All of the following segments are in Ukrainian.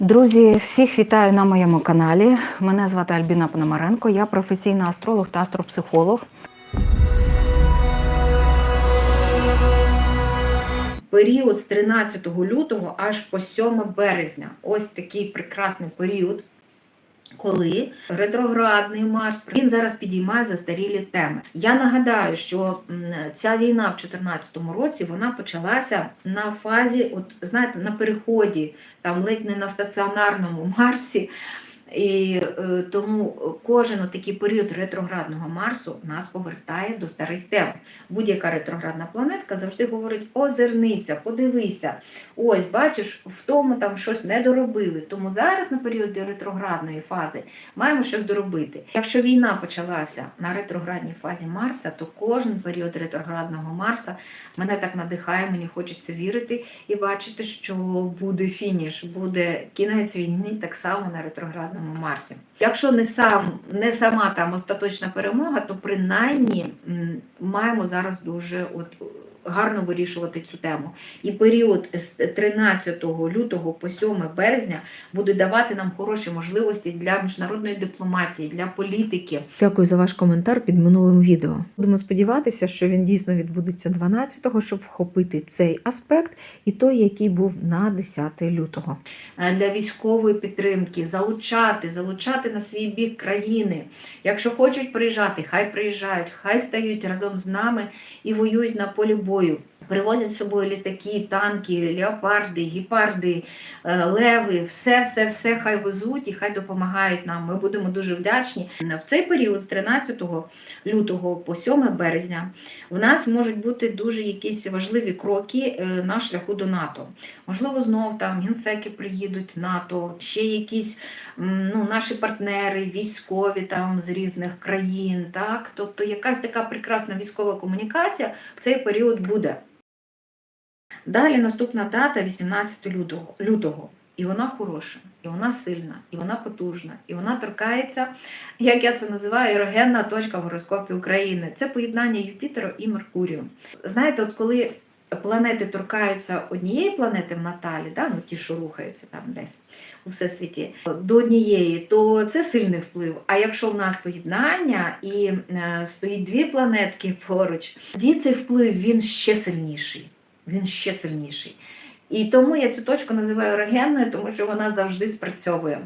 Друзі, всіх вітаю на моєму каналі. Мене звати Альбіна Пономаренко, я професійна астролог та астропсихолог. Період з 13 лютого аж по 7 березня. Ось такий прекрасний період, коли ретроградний Марс він зараз підіймає застарілі теми. Я нагадаю, що ця війна в 2014 році вона почалася на фазі, от знаєте, на переході, там ледь не на стаціонарному Марсі. І е, тому кожен такий період ретроградного Марсу нас повертає до старих тем. Будь-яка ретроградна планетка завжди говорить: озирнися, подивися. Ось, бачиш, в тому там щось не доробили. Тому зараз на періоді ретроградної фази маємо щось доробити. Якщо війна почалася на ретроградній фазі Марса, то кожен період ретроградного Марса мене так надихає, мені хочеться вірити і бачити, що буде фініш, буде кінець війни так само на ретроградному Марсі. Якщо не сам не сама там остаточна перемога, то принаймні маємо зараз дуже от гарно вирішувати цю тему. І період з 13 лютого по 7 березня буде давати нам хороші можливості для міжнародної дипломатії, для політики. Дякую за ваш коментар під минулим відео. Будемо сподіватися, що він дійсно відбудеться 12-го, щоб вхопити цей аспект і той, який був на 10 лютого. е, для військової підтримки, залучати, залучати на свій бік країни. Якщо хочуть приїжджати, хай приїжджають, хай стають разом з нами і воюють на полі бою любою. Привозять з собою літаки, танки, леопарди, гепарди, е, леви, все, все, все хай везуть і хай допомагають нам. Ми будемо дуже вдячні. В цей період з 13 лютого по 7 березня в нас можуть бути дуже якісь важливі кроки е, на шляху до НАТО. Можливо, знов там генсеки приїдуть НАТО, ще якісь ну, наші партнери, військові там з різних країн. Так? Тобто якась така прекрасна військова комунікація в цей період буде. Далі наступна дата 18 лютого. лютого. І вона хороша, і вона сильна, і вона потужна, і вона торкається, як я це називаю, ерогенна точка в гороскопі України. Це поєднання Юпітера і Меркурію. Знаєте, от коли планети торкаються однієї планети в Наталі, да, ну ті, що рухаються там десь у всесвіті, до однієї, то це сильний вплив. А якщо в нас поєднання і е, стоїть дві планетки поруч, тоді цей вплив він ще сильніший. Він ще сильніший. І тому я цю точку називаю ерогенною, тому що вона завжди спрацьовує.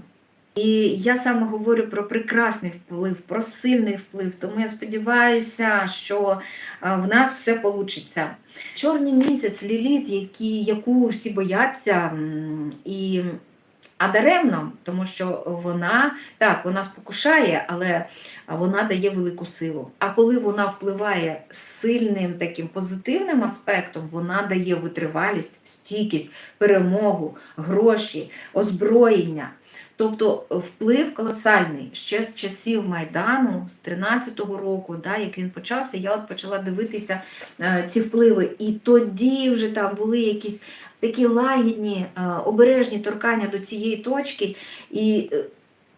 І я саме говорю про прекрасний вплив, про сильний вплив. Тому я сподіваюся, що в нас все вийде. Чорний місяць, ліліт, які, яку всі бояться, і а даремно, тому що вона так, вона спокушає, але вона дає велику силу. А коли вона впливає сильним таким позитивним аспектом, вона дає витривалість, стійкість, перемогу, гроші, озброєння. Тобто вплив колосальний ще з часів Майдану, з 13-го року, да, як він почався, я от почала дивитися е, ці впливи. І тоді вже там були якісь такі лагідні, е, обережні торкання до цієї точки. І е,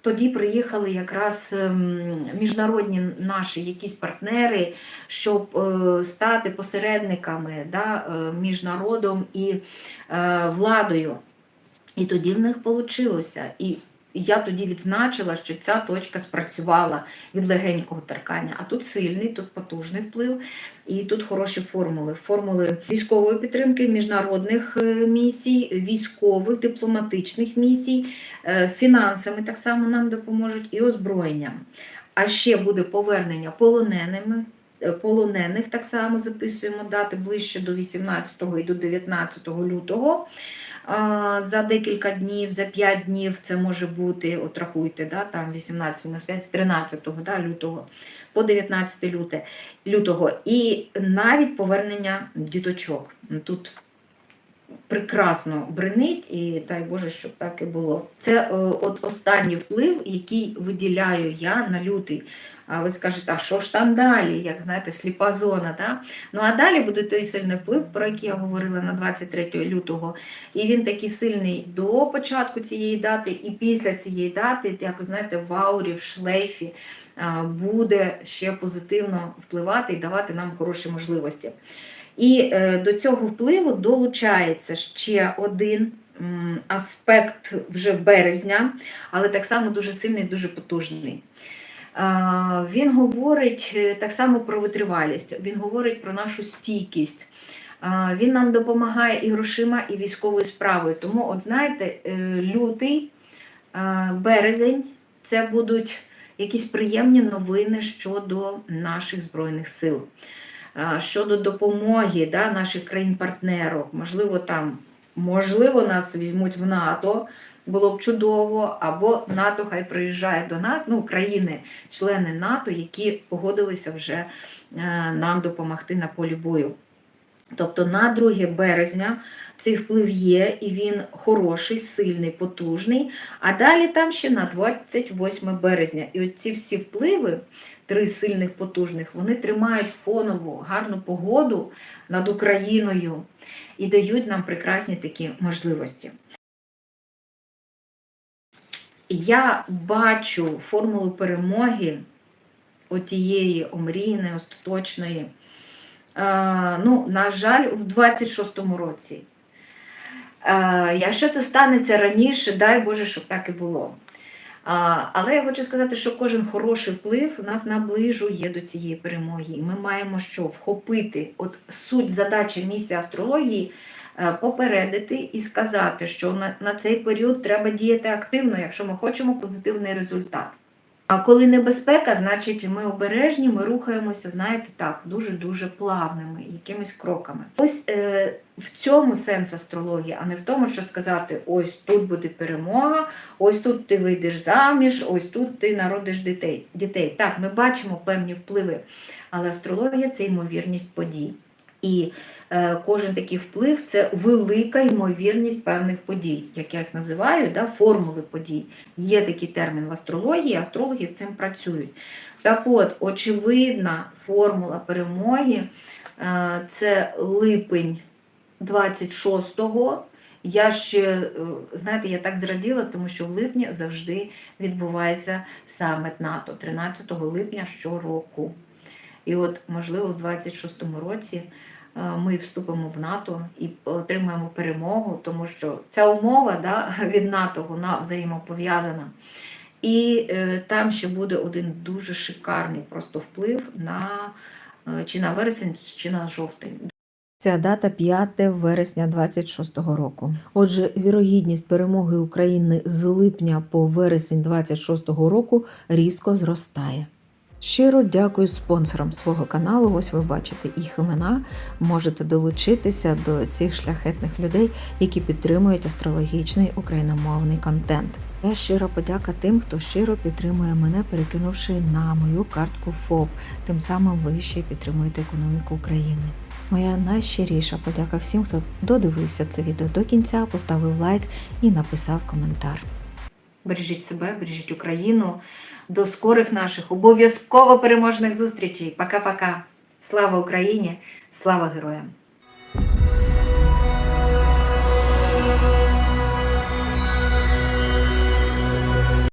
тоді приїхали якраз ем, міжнародні наші якісь партнери, щоб е, стати посередниками да, між народом і владою. І тоді в них вийшло. І я тоді відзначила, що ця точка спрацювала від легенького торкання. А тут сильний, тут потужний вплив, і тут хороші формули. Формули військової підтримки, міжнародних е, місій, військових, дипломатичних місій, е, фінансами так само нам допоможуть і озброєнням. А ще буде повернення полоненими. е, Полонених так само записуємо дати ближче до 18 і до 19 лютого. За декілька днів, за 5 днів це може бути, от рахуйте, да, там 18 мінус 5, з 13 да, лютого по 19 люте, лютого. І навіть повернення діточок. Тут прекрасно бренить, і дай Боже, щоб так і було. Це е, от останній вплив, який виділяю я на лютий. А ви скажете, а що ж там далі? Як знаєте, сліпа зона. Да? Ну а далі буде той сильний вплив, про який я говорила на 23 лютого. І він такий сильний до початку цієї дати, і після цієї дати, як ви знаєте, в аурі, в шлейфі буде ще позитивно впливати і давати нам хороші можливості. І е, до цього впливу долучається ще один аспект вже березня, але так само дуже сильний, дуже потужний. Він говорить е, так само про витривалість, він говорить про нашу стійкість. Він нам допомагає і грошима, і військовою справою. Тому, от знаєте, е, лютий, березень це будуть якісь приємні новини щодо наших збройних сил, щодо допомоги да, наших країн-партнерок. Можливо, там, можливо, нас візьмуть в НАТО. Було б чудово, або НАТО хай приїжджає до нас, ну, країни, члени НАТО, які погодилися вже е, нам допомогти на полі бою. Тобто на 2 березня цей вплив є, і він хороший, сильний, потужний. А далі там ще на 28 березня. І от ці всі впливи, три сильних, потужних, вони тримають фонову гарну погоду над Україною і дають нам прекрасні такі можливості. Я бачу формулу перемоги отієї омрійної, остаточної. Е, ну, на жаль, в 26-му році. Е, Якщо це станеться раніше, дай Боже, щоб так і було. Але я хочу сказати, що кожен хороший вплив нас наближує до цієї перемоги. Ми маємо що вхопити. От суть задачі місії астрології е, попередити і сказати, що на, на цей період треба діяти активно, якщо ми хочемо позитивний результат. А коли небезпека, значить ми обережні, ми рухаємося, знаєте, так, дуже-дуже плавними, якимись кроками. Ось е, в цьому сенс астрології, а не в тому, що сказати: ось тут буде перемога, ось тут ти вийдеш заміж, ось тут ти народиш дітей. дітей. Так, ми бачимо певні впливи, але астрологія це ймовірність подій. І е, кожен такий вплив це велика ймовірність певних подій, як я їх називаю, да, формули подій. Є такий термін в астрології, астрологи з цим працюють. Так от, очевидна формула перемоги е, це липень 26-го. Я ще, е, знаєте, я так зраділа, тому що в липні завжди відбувається саміт НАТО 13 липня щороку. І от, можливо, в 26-му році ми вступимо в НАТО і отримаємо перемогу, тому що ця умова да, від НАТО вона взаємопов'язана. І е, там ще буде один дуже шикарний просто вплив на е, чи на вересень, чи на жовтень. Ця дата 5 вересня 26-го року. Отже, вірогідність перемоги України з липня по вересень 26-го року різко зростає. Щиро дякую спонсорам свого каналу. Ось ви бачите їх імена. Можете долучитися до цих шляхетних людей, які підтримують астрологічний україномовний контент. Я щира подяка тим, хто щиро підтримує мене, перекинувши на мою картку ФОП. Тим самим ви ще підтримуєте економіку України. Моя найщиріша подяка всім, хто додивився це відео до кінця, поставив лайк і написав коментар. Бережіть себе, бережіть Україну. До скорих наших обов'язково переможних зустрічей. Пока-пока. Слава Україні! Слава героям!